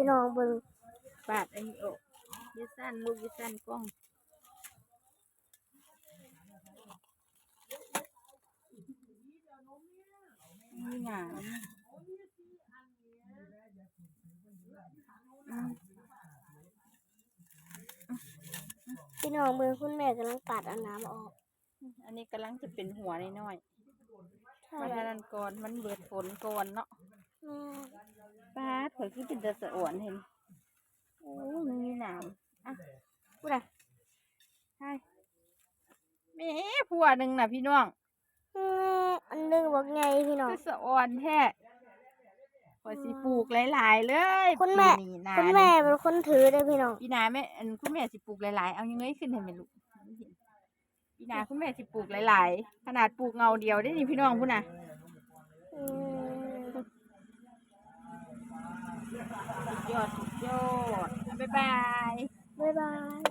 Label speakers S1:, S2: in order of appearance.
S1: พี่น้องเบิ่ง
S2: ปาดอันนี้ออกอยึดสั้นลูกอยึดสั้นกล้องนี่หงาอืม
S1: พี่น้องเบิ่งคุณแม่กำลังปัดเอาน้ำออก
S2: อันนี้กำลังจะเป็นหัวน้อย
S1: ใช่
S2: ๆมา
S1: แม่
S2: ทานันก่อนมันเบิดฝนก่อนเนาะปา ดเผยขึ้นเป็นตะสะอ่อนเห็น โอ้มันมีหนามอะพูดอะใช่แม่ผัวหนึ่งน่ะพี่น้อง
S1: อืมอันหนึงบอกไงพี่น้อง
S2: คือสะอ่อนแท้ขอยสิปลูกหลาย ๆ เลย
S1: คุณแม่
S2: ปีนี้นา
S1: คุณแม่เป็นคนถือเด้อพี่น้อง
S2: ปีหนาแม่อันคุณแม่สิปลูกหลายๆ เอายังไงขึ้นให้แม่ลูกปีหนาคุณแม่สิปลูกหลาย ๆ ขนาดปลูกเงาเดียวได้นี่พี่น้องพูดน่ะ
S1: อืม
S2: สุดยอดสุดยอด บ๊ายบาย
S1: บ๊ายบาย